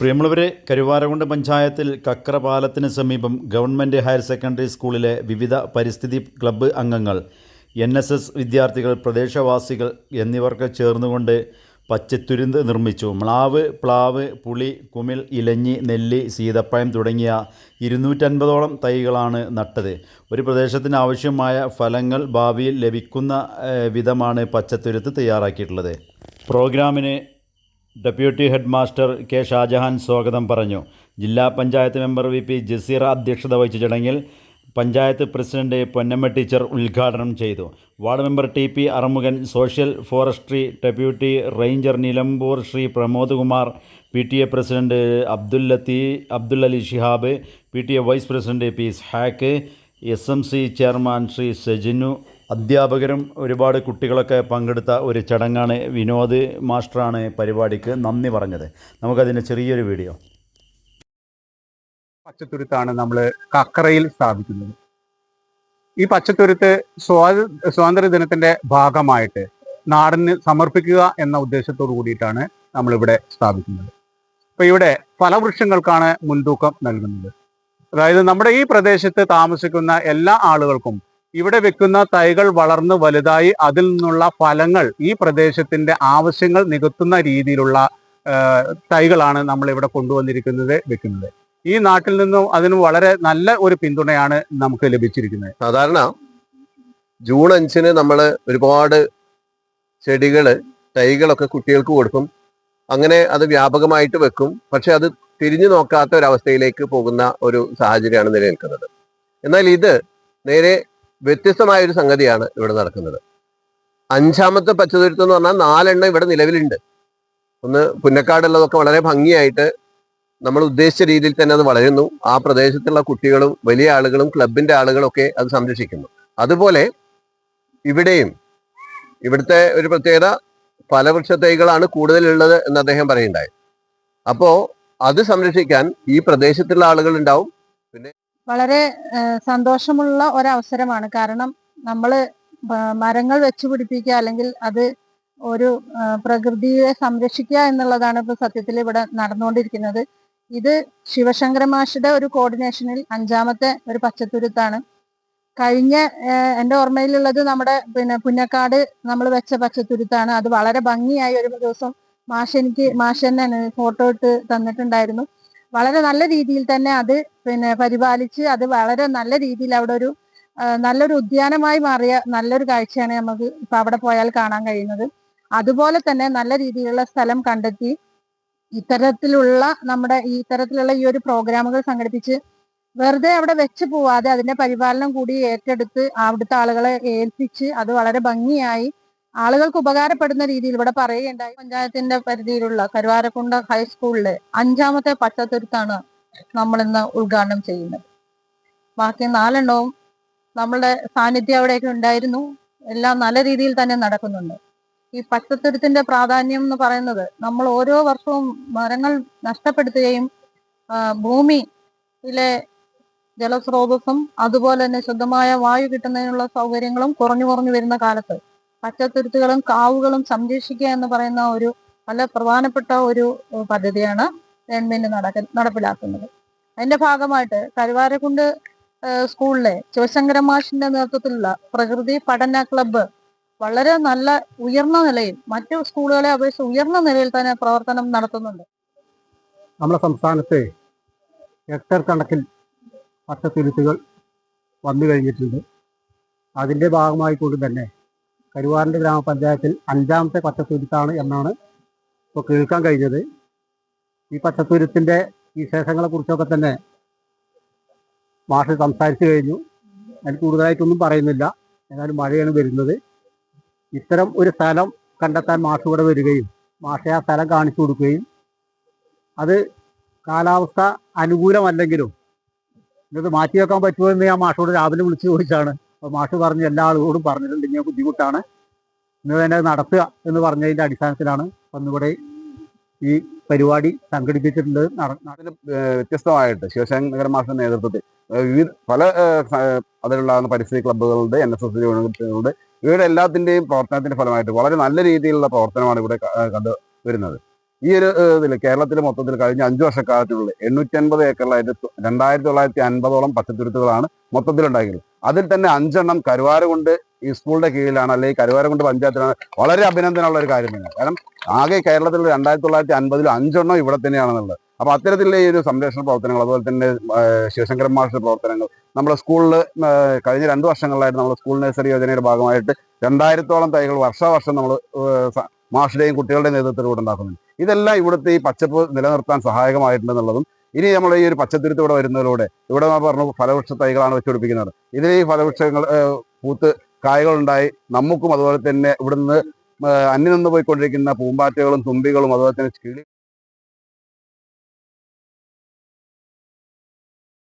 പ്രിയമുള്ളവരെ കരുവാരകുണ്ട് പഞ്ചായത്തിൽ കക്രപാലത്തിന് സമീപം ഗവൺമെന്റ് ഹയർ സെക്കൻഡറി സ്കൂളിലെ വിവിധ പരിസ്ഥിതി ക്ലബ്ബ് അംഗങ്ങൾ എൻ എസ് എസ് വിദ്യാർത്ഥികൾ പ്രദേശവാസികൾ എന്നിവർക്ക് ചേർന്നുകൊണ്ട് പച്ചത്തുരുന്ത് നിർമ്മിച്ചു. മ്ലാവ് പ്ലാവ് പുളി കുമിൽ ഇലഞ്ഞി നെല്ലി സീതപ്പഴം തുടങ്ങിയ ഇരുന്നൂറ്റൻപതോളം തൈകളാണ് നട്ടത്. ഒരു പ്രദേശത്തിന് ആവശ്യമായ ഫലങ്ങൾ ഭാവിയിൽ ലഭിക്കുന്ന വിധമാണ് പച്ചത്തുരുത്ത് തയ്യാറാക്കിയിട്ടുള്ളത്. പ്രോഗ്രാമിന് deputy head master K Shajahan സ്വാഗതം പറഞ്ഞു. ജില്ലാ panchayat member V P Jaseera അധ്യക്ഷത വഹിച്ച ചടങ്ങിൽ പഞ്ചായത്ത് പ്രസിഡന്റ് പൊന്നമ്മ ടീച്ചർ ഉദ്ഘാടനം ചെയ്തു. Ward member T P Arumughan social forestry deputy ranger Nilambur Shri Pramod Kumar P T A president അബ്ദുല്ലത്തി ലത്തീ Abdul Ali Shihab P T A vice president P Ishaq S M C chairman Shri Sajinu അധ്യാപകരും ഒരുപാട് കുട്ടികളൊക്കെ പങ്കെടുത്ത ഒരു ചടങ്ങാണ് വിനോദ് മാസ്റ്ററാണ് പരിപാടിക്ക് നന്ദി പറഞ്ഞത്. നമുക്കതിന്റെ ചെറിയൊരു വീഡിയോ. പച്ചത്തുരുത്താണ് നമ്മൾ കക്കറയിൽ സ്ഥാപിക്കുന്നത്. ഈ പച്ചത്തുരുത്ത് സ്വാത സ്വാതന്ത്ര്യ ദിനത്തിന്റെ ഭാഗമായിട്ട് നാടിന് സമർപ്പിക്കുക എന്ന ഉദ്ദേശത്തോടു കൂടിയിട്ടാണ് നമ്മളിവിടെ സ്ഥാപിക്കുന്നത്. അപ്പോൾ ഇവിടെ ഫലവൃക്ഷങ്ങൾക്കാണ് മുൻതൂക്കം നൽകുന്നത്. അതായത് നമ്മുടെ ഈ പ്രദേശത്ത് താമസിക്കുന്ന എല്ലാ ആളുകൾക്കും ഇവിടെ വെക്കുന്ന തൈകൾ വളർന്ന് വലുതായി അതിൽ നിന്നുള്ള ഫലങ്ങൾ ഈ പ്രദേശത്തിന്റെ ആവശ്യങ്ങൾ നികത്തുന്ന രീതിയിലുള്ള തൈകളാണ് നമ്മൾ ഇവിടെ കൊണ്ടുവന്നിരിക്കുന്നത് വെക്കുന്നത്. ഈ നാട്ടിൽ നിന്നും അതിന് വളരെ നല്ല ഒരു പിന്തുണയാണ് നമുക്ക് ലഭിച്ചിരിക്കുന്നത്. സാധാരണ ജൂൺ അഞ്ചിന് നമ്മൾ ഒരുപാട് ചെടികൾ തൈകളൊക്കെ കുട്ടികൾക്ക് കൊടുക്കും. അങ്ങനെ അത് വ്യാപകമായിട്ട് വെക്കും. പക്ഷെ അത് തിരിഞ്ഞു നോക്കാത്ത ഒരവസ്ഥയിലേക്ക് പോകുന്ന ഒരു സാഹചര്യമാണ് നിലനിൽക്കുന്നത്. എന്നാൽ ഇത് നേരെ വ്യത്യസ്തമായ ഒരു സംഗതിയാണ് ഇവിടെ നടക്കുന്നത്. അഞ്ചാമത്തെ പച്ചതുരുത്തം എന്ന് പറഞ്ഞാൽ നാലെണ്ണം ഇവിടെ നിലവിലുണ്ട്. ഒന്ന് പുന്നക്കാടുള്ളതൊക്കെ വളരെ ഭംഗിയായിട്ട് നമ്മൾ ഉദ്ദേശിച്ച രീതിയിൽ തന്നെ അത് വളരുന്നു. ആ പ്രദേശത്തുള്ള കുട്ടികളും വലിയ ആളുകളും ക്ലബിന്റെ ആളുകളൊക്കെ അത് സംരക്ഷിക്കുന്നു. അതുപോലെ ഇവിടെയും ഇവിടുത്തെ ഒരു പ്രത്യേകത ഫലവൃക്ഷ തൈകളാണ് കൂടുതലുള്ളത് എന്ന് അദ്ദേഹം പറയുണ്ടായി അപ്പോ അത് സംരക്ഷിക്കാൻ ഈ പ്രദേശത്തുള്ള ആളുകൾ ഉണ്ടാവും വളരെ സന്തോഷമുള്ള ഒരവസരമാണ്. കാരണം നമ്മൾ മരങ്ങൾ വെച്ചു പിടിപ്പിക്കുക അല്ലെങ്കിൽ അത് ഒരു പ്രകൃതിയെ സംരക്ഷിക്കുക എന്നുള്ളതാണ് ഇപ്പൊ സത്യത്തിൽ ഇവിടെ നടന്നുകൊണ്ടിരിക്കുന്നത്. ഇത് ശിവശങ്കര മാഷിയുടെ ഒരു കോർഡിനേഷനിൽ അഞ്ചാമത്തെ ഒരു പച്ചത്തുരുത്താണ്. കഴിഞ്ഞ എന്റെ ഓർമ്മയിലുള്ളത് നമ്മുടെ പിന്നെ പുന്നക്കാട് നമ്മൾ വെച്ച പച്ചത്തുരുത്താണ്. അത് വളരെ ഭംഗിയായി ഒരു ദിവസം മാഷ് എനിക്ക് മാഷ് തന്നെ ഫോട്ടോ ഇട്ട് തന്നിട്ടുണ്ടായിരുന്നു. വളരെ നല്ല രീതിയിൽ തന്നെ അത് പിന്നെ പരിപാലിച്ച് അത് വളരെ നല്ല രീതിയിൽ അവിടെ ഒരു നല്ലൊരു ഉദ്യാനമായി മാറിയ നല്ലൊരു കാഴ്ചയാണ് നമുക്ക് ഇപ്പൊ അവിടെ പോയാൽ കാണാൻ കഴിയുന്നത്. അതുപോലെ തന്നെ നല്ല രീതിയിലുള്ള സ്ഥലം കണ്ടെത്തി ഇത്തരത്തിലുള്ള നമ്മുടെ ഈ ഇത്തരത്തിലുള്ള ഈ ഒരു പ്രോഗ്രാമുകൾ സംഘടിപ്പിച്ച് വെറുതെ അവിടെ വെച്ച് പോവാതെ അതിന്റെ പരിപാലനം കൂടി ഏറ്റെടുത്ത് അവിടുത്തെ ആളുകളെ ഏൽപ്പിച്ച് അത് വളരെ ഭംഗിയായി ആളുകൾക്ക് ഉപകാരപ്പെടുന്ന രീതിയിൽ ഇവിടെ പറയുകയുണ്ടായി. പഞ്ചായത്തിന്റെ പരിധിയിലുള്ള കരുവാരക്കുണ്ട് ഹൈസ്കൂളിലെ അഞ്ചാമത്തെ പച്ചത്തുരുത്താണ് നമ്മൾ ഇന്ന് ഉദ്ഘാടനം ചെയ്യുന്നത്. ബാക്കി നാലെണ്ണവും നമ്മളുടെ സാന്നിധ്യം അവിടെയൊക്കെ ഉണ്ടായിരുന്നു. എല്ലാം നല്ല രീതിയിൽ തന്നെ നടക്കുന്നുണ്ട്. ഈ പച്ചത്തുരുത്തിന്റെ പ്രാധാന്യം എന്ന് പറയുന്നത് നമ്മൾ ഓരോ വർഷവും മരങ്ങൾ നഷ്ടപ്പെടുത്തുകയും ഭൂമിയിലെ ജലസ്രോതസ്സും അതുപോലെ തന്നെ ശുദ്ധമായ വായു കിട്ടുന്നതിനുള്ള സൗകര്യങ്ങളും കുറഞ്ഞു കുറഞ്ഞു വരുന്ന കാലത്ത് പച്ചത്തുരുത്തുകളും കാവുകളും സംരക്ഷിക്കുക എന്ന് പറയുന്ന ഒരു വളരെ പ്രധാനപ്പെട്ട ഒരു പദ്ധതിയാണ് ഗവൺമെന്റ് നടക്ക നടപ്പിലാക്കുന്നത്. അതിന്റെ ഭാഗമായിട്ട് കരുവാരക്കുണ്ട് സ്കൂളിലെ ശിവശങ്കര മാഷിന്റെ നേതൃത്വത്തിലുള്ള പ്രകൃതി പഠന ക്ലബ്ബ് വളരെ നല്ല ഉയർന്ന നിലയിൽ മറ്റു സ്കൂളുകളെ അപേക്ഷിച്ച് ഉയർന്ന നിലയിൽ തന്നെ പ്രവർത്തനം നടത്തുന്നുണ്ട്. നമ്മുടെ സംസ്ഥാനത്തെ ഹെക്ടർ കണക്കിൽ പച്ചത്തുരുത്തുകൾ വന്നു കഴിഞ്ഞിട്ടുണ്ട്. അതിന്റെ ഭാഗമായിക്കൊണ്ട് തന്നെ കരുവാറിന്റെ ഗ്രാമപഞ്ചായത്തിൽ അഞ്ചാമത്തെ പച്ചത്തുരുത്താണ് എന്നാണ് ഇപ്പോൾ കേൾക്കാൻ കഴിഞ്ഞത്. ഈ പച്ചത്തുരുത്തിന്റെ വിശേഷങ്ങളെ കുറിച്ചൊക്കെ തന്നെ മാഷ് സംസാരിച്ചു കഴിഞ്ഞു. ഞാൻ കൂടുതലായിട്ടൊന്നും പറയുന്നില്ല. ഏതായാലും മഴയാണ് വരുന്നത്. ഇത്തരം ഒരു സ്ഥലം കണ്ടെത്താൻ മാഷ് ഇവിടെ വരികയും മാഷെ ആ സ്ഥലം കാണിച്ചു കൊടുക്കുകയും അത് കാലാവസ്ഥ അനുകൂലമല്ലെങ്കിലും ഇത് മാറ്റി വെക്കാൻ പറ്റുമോ എന്ന് ഞാൻ മാഷോട് രാവിലെ വിളിച്ചു ചോദിച്ചാണ്. മാഷ് പറഞ്ഞു എല്ലാ ആളുകളോടും പറഞ്ഞിട്ടുണ്ട് ഇങ്ങനെ ബുദ്ധിമുട്ടാണ്. ഇന്ന് തന്നെ നടത്തുക എന്ന് പറഞ്ഞതിന്റെ അടിസ്ഥാനത്തിലാണ് ഒന്നുകൂടെ ഈ പരിപാടി സംഘടിപ്പിച്ചിട്ടുണ്ട് നാട്ടിൽ വ്യത്യസ്തമായിട്ട് ശിവശങ്കര മാഷിന്റെ നേതൃത്വത്തിൽ വിവിധ പല അതിലുള്ള പരിസ്ഥിതി ക്ലബ്ബുകളുണ്ട് എൻ എസ് എസ് യൂണിറ്റുകളുണ്ട് ഇവയുടെ എല്ലാത്തിന്റെയും പ്രവർത്തനത്തിന്റെ ഫലമായിട്ട് വളരെ നല്ല രീതിയിലുള്ള പ്രവർത്തനമാണ് ഇവിടെ കണ്ടു വരുന്നത്. ഈ ഒരു ഇതിൽ കേരളത്തിൽ മൊത്തത്തിൽ കഴിഞ്ഞ അഞ്ചു വർഷക്കാലത്തിനുള്ളിൽ എണ്ണൂറ്റി അൻപത് ഏക്കറിലായിട്ട് രണ്ടായിരത്തി തൊള്ളായിരത്തി അൻപതോളം പച്ചത്തുരുത്തുകളാണ് മൊത്തത്തിൽ ഉണ്ടാക്കിയത് അതിൽ തന്നെ അഞ്ചെണ്ണം കരുവാരകുണ്ട് ഈ സ്കൂളിന്റെ കീഴിലാണ് അല്ലെങ്കിൽ കരുവാരകുണ്ട് പഞ്ചായത്തിലാണ്. വളരെ അഭിനന്ദനമുള്ള ഒരു കാര്യം തന്നെ കാരണം ആകെ കേരളത്തിൽ രണ്ടായിരത്തി തൊള്ളായിരത്തി അൻപതിൽ അഞ്ചെണ്ണം ഇവിടെ തന്നെയാണെന്നുള്ളത്. അപ്പൊ അത്തരത്തിലുള്ള ഈ ഒരു സംരക്ഷണ പ്രവർത്തനങ്ങൾ അതുപോലെ തന്നെ ശിവശങ്കരൻ മാഷിന്റെ പ്രവർത്തനങ്ങൾ നമ്മുടെ സ്കൂളിൽ കഴിഞ്ഞ രണ്ട് വർഷങ്ങളിലായിട്ട് നമ്മുടെ സ്കൂൾ നഴ്സറി യോജനയുടെ ഭാഗമായിട്ട് രണ്ടായിരത്തോളം തൈകൾ വർഷാവർഷം നമ്മൾ മാഷുടെയും കുട്ടികളുടെ നേതൃത്വത്തിൽ ഇവിടെ ഉണ്ടാക്കുന്നുണ്ട്. ഇതെല്ലാം ഇവിടുത്തെ ഈ പച്ചപ്പ് നിലനിർത്താൻ സഹായകമായിട്ടുണ്ടെന്നുള്ളതും ഇനി നമ്മൾ ഈ ഒരു പച്ചത്തുരുത്ത് ഇവിടെ വരുന്നതിലൂടെ ഇവിടെ നമ്മൾ പറഞ്ഞു ഫലവൃക്ഷ തൈകളാണ് വെച്ചുപിടിപ്പിക്കുന്നത് ഇതിൽ ഈ ഫലവൃക്ഷങ്ങൾ പൂത്ത് കായകളുണ്ടായി. നമുക്കും അതുപോലെ തന്നെ ഇവിടുന്ന് അന്യനിന്ന് അന്യം നിന്ന് പോയിക്കൊണ്ടിരിക്കുന്ന പൂമ്പാറ്റകളും തുമ്പികളും അതുപോലെ തന്നെ കിളി